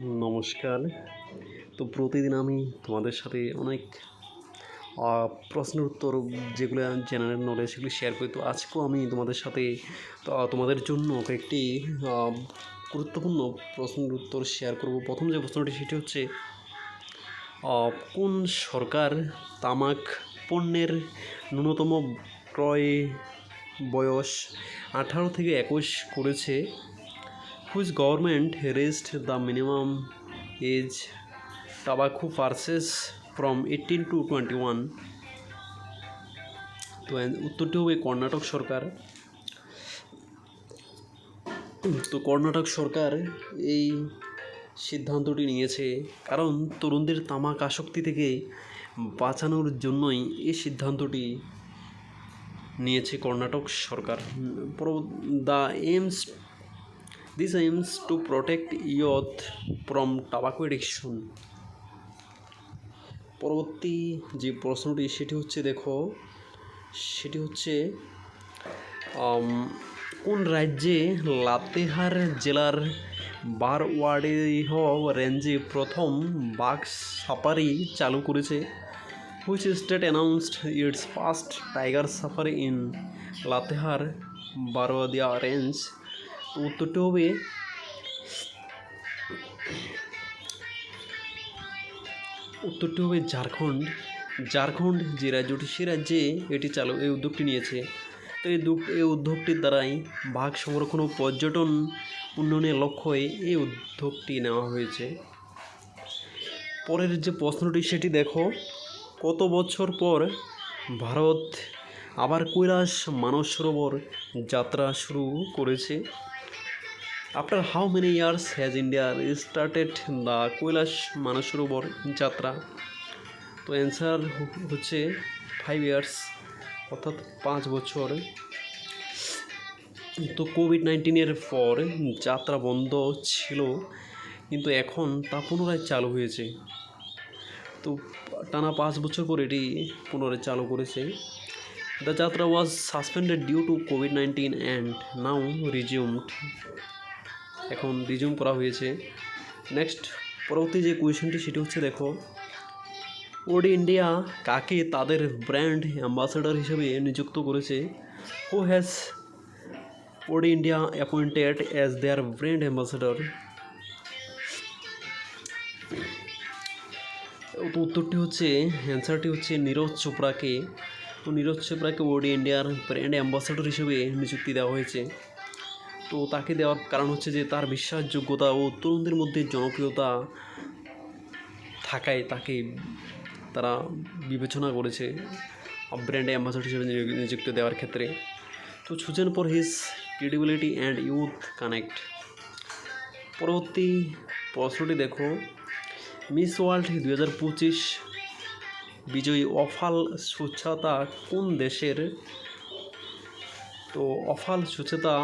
নমস্কার। তো প্রতিদিন আমি তোমাদের সাথে অনেক প্রশ্নের উত্তর যেগুলো জেনারেল নলেজ সেগুলি শেয়ার করি। তো আজকেও আমি তোমাদের সাথে তোমাদের জন্য কয়েকটি গুরুত্বপূর্ণ প্রশ্নের উত্তর শেয়ার করব। প্রথম যে প্রশ্নটি, সেটি হচ্ছে কোন সরকার তামাক পণ্যের ন্যূনতম ক্রয় বয়স আঠারো থেকে একুশ করেছে? Which government raised the minimum age tobacco from eighteen to twenty one তো উত্তরটি হবে কর্ণাটক সরকার। তো কর্ণাটক সরকার এই সিদ্ধান্তটি নিয়েছে, কারণ তরুণদের তামাক আসক্তি থেকে বাঁচানোর জন্যই এই সিদ্ধান্তটি নিয়েছে কর্ণাটক সরকার। The aims this aims to protect youth from tobacco addiction পরবর্তী যে প্রশ্নটি, সেটি হচ্ছে, দেখো, সেটি হচ্ছে কোন রাজ্যে লাতেহার জেলার বারওয়াডিহ রেঞ্জে প্রথম বাঘ সাফারি চালু করেছে? Which state announced its first tiger safari in Latehar Barwadih range উত্তরটি হবে উত্তরটি হবে ঝাড়খণ্ড। ঝাড়খণ্ড যে রাজ্যটি সে রাজ্যে এটি চালু এই উদ্যোগটি নিয়েছে। তো এই দুক- এই উদ্যোগটির দ্বারাই বাঘ সংরক্ষণ ও পর্যটন উন্নয়নের লক্ষ্যে এই উদ্যোগটি নেওয়া হয়েছে। পরের যে প্রশ্নটি, সেটি দেখো। কত বছর পর ভারত আবার কৈলাস মানস সরোবর যাত্রা শুরু করেছে? After how many years has India started the Kailash Mansarovar yatra তো অ্যান্সার হচ্ছে ফাইভ ইয়ার্স অর্থাৎ পাঁচ বছর। তো কোভিড নাইন্টিনের পর যাত্রা বন্ধ ছিল, কিন্তু এখন তা পুনরায় চালু হয়েছে। তো টানা পাঁচ বছর পর এটি পুনরায় চালু করেছে। The yatra was suspended due to COVID nineteen and now resumed এখন রিজিউম করা হয়েছে। নেক্সট পরবর্তী যে কোয়েশনটি সেটি হচ্ছে দেখো ওডি ইন্ডিয়া কাকে তাদের ব্র্যান্ড অ্যাম্বাসেডর হিসেবে নিযুক্ত করেছে? Who has Audi India appointed as their brand ambassador উত্তরটি হচ্ছে অ্যান্সারটি হচ্ছে নীরজ চোপড়াকে। নীরজ চোপড়াকে ওডি ইন্ডিয়ার ব্র্যান্ড অ্যাম্বাসেডর হিসেবে নিযুক্তি দেওয়া হয়েছে। তো তাকে দেওয়ার কারণ হচ্ছে যে তার বিশ্বাসযোগ্যতা ও তরুণদের মধ্যে জনপ্রিয়তা থাকায় তাকে তারা বিবেচনা করেছে ব্র্যান্ড অ্যাম্বাসেডর হিসেবে নিযু- নিযুক্তি দেওয়ার ক্ষেত্রে। তো chosen for his credibility and youth connect পরবর্তী প্রশ্নটি দেখো। মিস ওয়ার্ল্ড দুই হাজার পঁচিশ, বিজয়ী অফাল সুচ্ছতা কোন দেশের তো Opal Suchata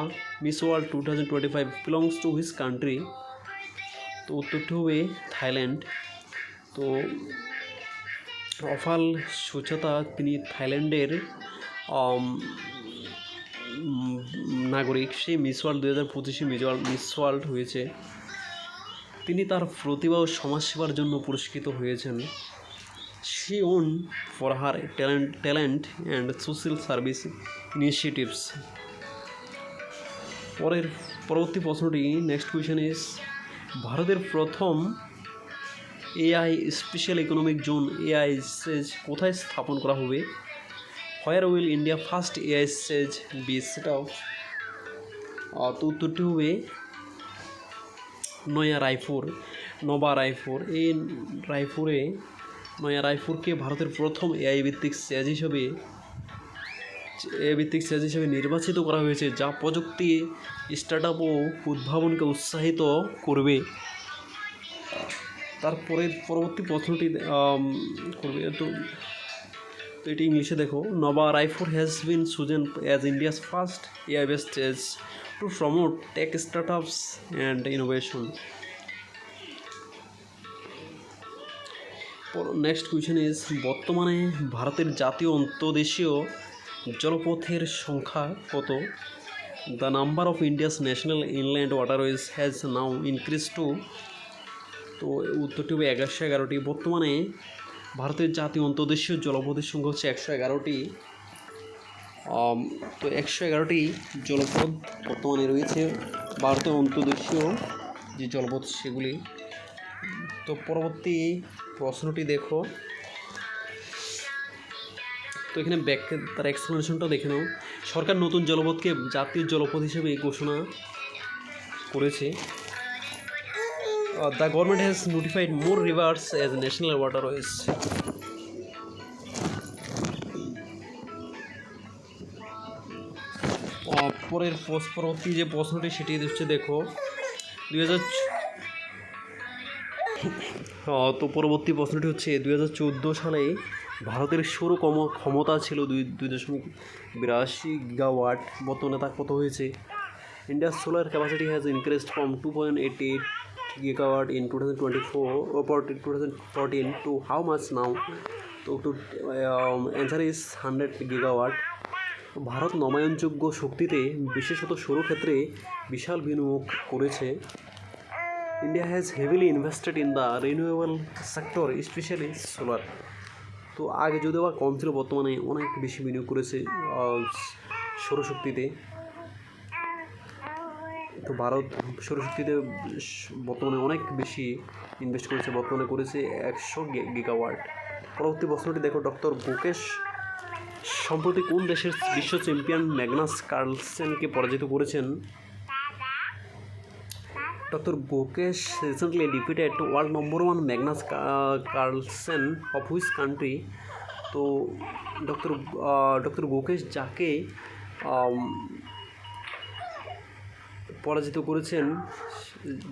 Miss World two thousand twenty five belongs to his country তো উত্তরটি হবে থাইল্যান্ড। তো অফাল সুচেতা তিনি থাইল্যান্ডের নাগরিক। সেই মিস ওয়ার্ল্ড দু হাজার পঁচিশে মিস ওয়ার্ল্ড মিস ওয়ার্ল্ড হয়েছে। তিনি তার প্রতিভা ও সমাজসেবার জন্য পুরস্কৃত হয়েছেন। she won for her talent, talent and social service initiatives. পরের পরবর্তী প্রশ্নটি নেক্সট কোয়েশন ইজ ভারতের প্রথম AI special economic zone AI SEZ কোথায় স্থাপন করা হবে? Where will India first AI SEZ be set up তো উত্তরটি হবে নয়া রায়পুর, নবা রায়পুর। এই রায়পুরে, নয়া রায়পুরকে ভারতের প্রথম এআই ভিত্তিক সেজ হিসেবে ভিত্তিক সেজ হিসেবে নির্বাচিত করা হয়েছে, যা প্রযুক্তি স্টার্ট আপ ও উদ্ভাবনকে উৎসাহিত করবে। তারপরে পরবর্তী প্রশ্নটি করবে। তো তো এটি ইংলিশে দেখো। Nava Raipur has been chosen as India's first AI based SEZ to promote tech startups and innovation next question is বর্তমানে ভারতের জাতীয়, অন্তর্দেশীয় জলপথের সংখ্যা কত? The number of India's national inland waterways has now increase to তো উত্তরটি হবে এগারোশো এগারোটি। বর্তমানে ভারতের জাতীয় অন্তর্দেশীয় জলপথের সংখ্যা হচ্ছে একশো এগারোটি। তো একশো এগারোটি জলপথ বর্তমানে রয়েছে। ভারতের অন্তর্দেশীয় যে জলপথ সেগুলি। তো পরবর্তী প্রশ্নটি দেখো। তো এখানে ব্যাখ্যা তার এক্সপ্লেনেশনটাও দেখে নাও। সরকার নতুন জলপথকে জাতীয় জলপথ হিসেবে ঘোষণা করেছে। The government has notified more rivers as national water waterways পরের পরবর্তী যে প্রশ্নটি সেটি হচ্ছে দেখো। দুই হাজার তো পরবর্তী প্রশ্নটি হচ্ছে, দুই হাজার চোদ্দ সালে ভারতের সৌর কম, ক্ষমতা ছিল দুই দুই দশমিক বিরাশি গিগাওয়াট বর্তমানে তা কত হয়েছে? ইন্ডিয়ার solar capacity has increased from two point eight eight gigawatt in 2024 or 2014 to how much now? তো টু answer is 100 gigawatt. ভারত নবায়নযোগ্য শক্তিতে বিশেষত সৌরক্ষেত্রে বিশাল বিনিয়োগ করেছে। India has heavily invested in the renewable sector specially solar তো আগে যদিও বা কম ছিল, বর্তমানে অনেক বেশি বিনিয়োগ করেছে সৌরশক্তিতে। তো ভারত সৌরশক্তিতে বর্তমানে অনেক বেশি ইনভেস্ট করেছে, বর্তমানে করেছে একশো গিগাওয়াট পরবর্তী প্রশ্নটি দেখো, ডক্টর গোকেশ সম্প্রতি কোন দেশের বিশ্ব চ্যাম্পিয়ন ম্যাগনাস কার্লসেনকে পরাজিত করেছেন? Doctor Gukesh recently defeated world number one Magnus Carlsen of which country তো ডক্টর ডক্টর গোকেশ যাকে পরাজিত করেছেন,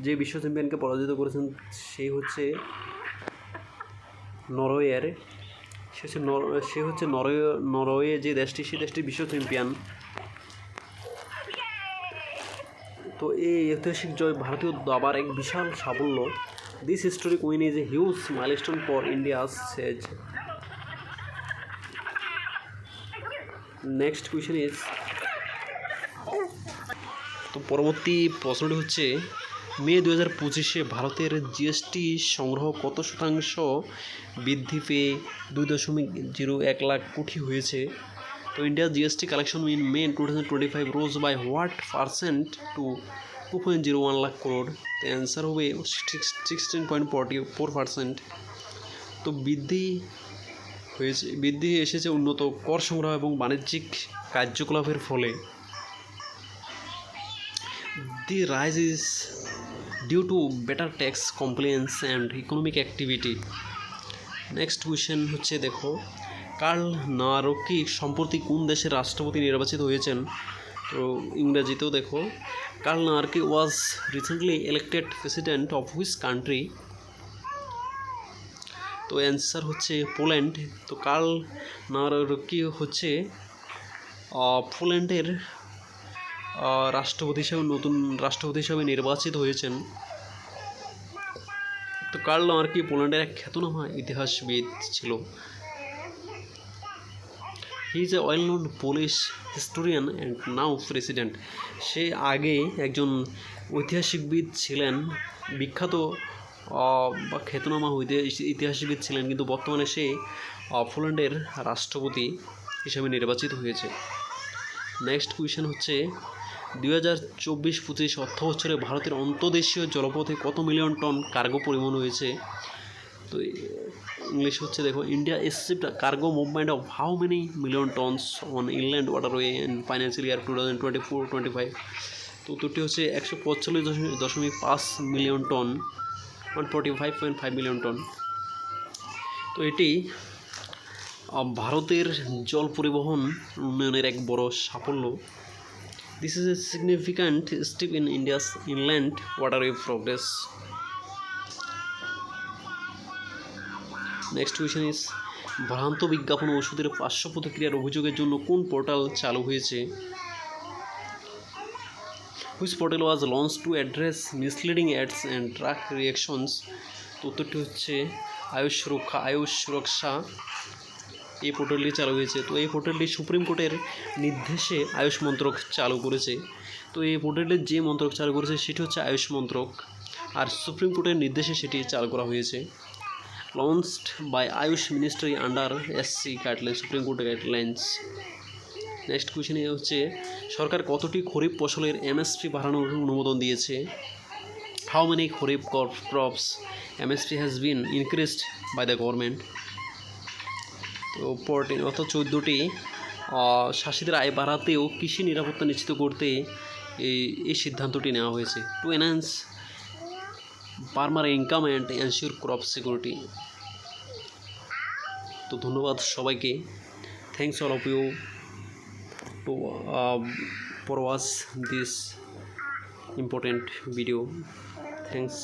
যে বিশ্ব চ্যাম্পিয়নকে পরাজিত করেছেন সেই হচ্ছে নরওয়ের, সে হচ্ছে সে হচ্ছে নরওয়ে নরওয়ে যে দেশটি সেই দেশটি বিশ্ব চ্যাম্পিয়ন তো এই ঐতিহাসিক জয় ভারতীয় দাবার এক বিশাল সাফল্য। This historic win is a huge milestone for India's chess next question is তো পরবর্তী প্রশ্নটি হচ্ছে, মে দু হাজার পঁচিশে ভারতের জিএসটি সংগ্রহ কত শতাংশ বৃদ্ধি পেয়ে দুই দশমিক জিরো এক লাখ কোটি হয়েছে? May two thousand twenty five rose by what percent to to point zero one lakh crore তো অ্যান্সার হবে sixteen point forty four percent তো বৃদ্ধি হয়েছে, বৃদ্ধি এসেছে উন্নত কর সংগ্রহ এবং বাণিজ্যিক কার্যকলাপের ফলে। The rise is due to better tax compliance and economic activity. Next question হচ্ছে দেখো কার্ল নারকি সম্প্রতি কোন দেশের রাষ্ট্রপতি নির্বাচিত হয়েছেন? তো ইংরেজিতেও দেখো Karl Nawrocki was recently elected president of which country তো অ্যান্সার হচ্ছে পোল্যান্ড তো কার্ল নারকি হচ্ছে? পোল্যান্ডের রাষ্ট্রপতি হিসেবে, নতুন রাষ্ট্রপতি হিসেবে নির্বাচিত হয়েছেন। তো কার্ল মার্কি পোল্যান্ডের এক খ্যাতনামা ইতিহাসবিদ ছিল। He is a well known Polish historian and now president সে আগে একজন ঐতিহাসিকবিদ ছিলেন, বিখ্যাত বা খ্যাতনামা ঐতিহাস- ইতিহাসবিদ ছিলেন, কিন্তু বর্তমানে সে পোল্যান্ডের রাষ্ট্রপতি হিসেবে নির্বাচিত হয়েছে। নেক্সট কোয়েশ্চেন হচ্ছে, দুই হাজার চব্বিশ পঁচিশ অর্থ বছরে ভারতের অন্তর্দেশীয় জলপথে কত মিলিয়ন টন কার্গো পরিবহন হয়েছে? তো ইংলিশ হচ্ছে দেখো India accept cargo movement of how many million tons on inland waterway in financial year two thousand twenty four twenty five তো উত্তরটি হচ্ছে একশো পঁয়তাল্লিশ দশমিক দশমিক পাঁচ million ton one forty five point five million ton তো এটি ভারতের জল পরিবহন উন্নয়নের এক বড় সাফল্য। This is a significant step in India's inland waterway progress next question is ভ্রান্ত বিজ্ঞাপন ওষুধের পার্শ্ব প্রতিক্রিয়ার অভিযোগের জন্য কোন পোর্টাল চালু হয়েছে? Which portal was launch to address misleading ads and drug reactions তো উত্তরটি হচ্ছে, আয়ুষ সুরক্ষা আয়ুষ সুরক্ষা এই পোর্টালটি চালু হয়েছে। তো এই পোর্টালটি সুপ্রিম কোর্টের নির্দেশে আয়ুষ মন্ত্রক চালু করেছে। তো এই পোর্টালের যে মন্ত্রক চালু করেছে, সেটি হচ্ছে আয়ুষ মন্ত্রক। আর সুপ্রিম কোর্টের নির্দেশে সেটি চালু করা হয়েছে। Launched by Ayush ministry under SC guideline supreme কোর্টের গাইডলাইন্স নেক্সট কোয়েশ্চেন হচ্ছে, সরকার কতটি খরিফ ফসলের এমএসপি বাড়ানোর অনুমোদন দিয়েছে? How many kharif crops MSP has been increased by the government তো ফোরটিন অর্থাৎ চোদ্দোটি শাসিদের আয় বাড়াতেও কৃষি নিরাপত্তা নিশ্চিত করতে এই সিদ্ধান্তটি নেওয়া হয়েছে। To enhance farmer income and ensure crop security. তো ধন্যবাদ সবাইকে। Thanks all of you to for watch this important video. Thanks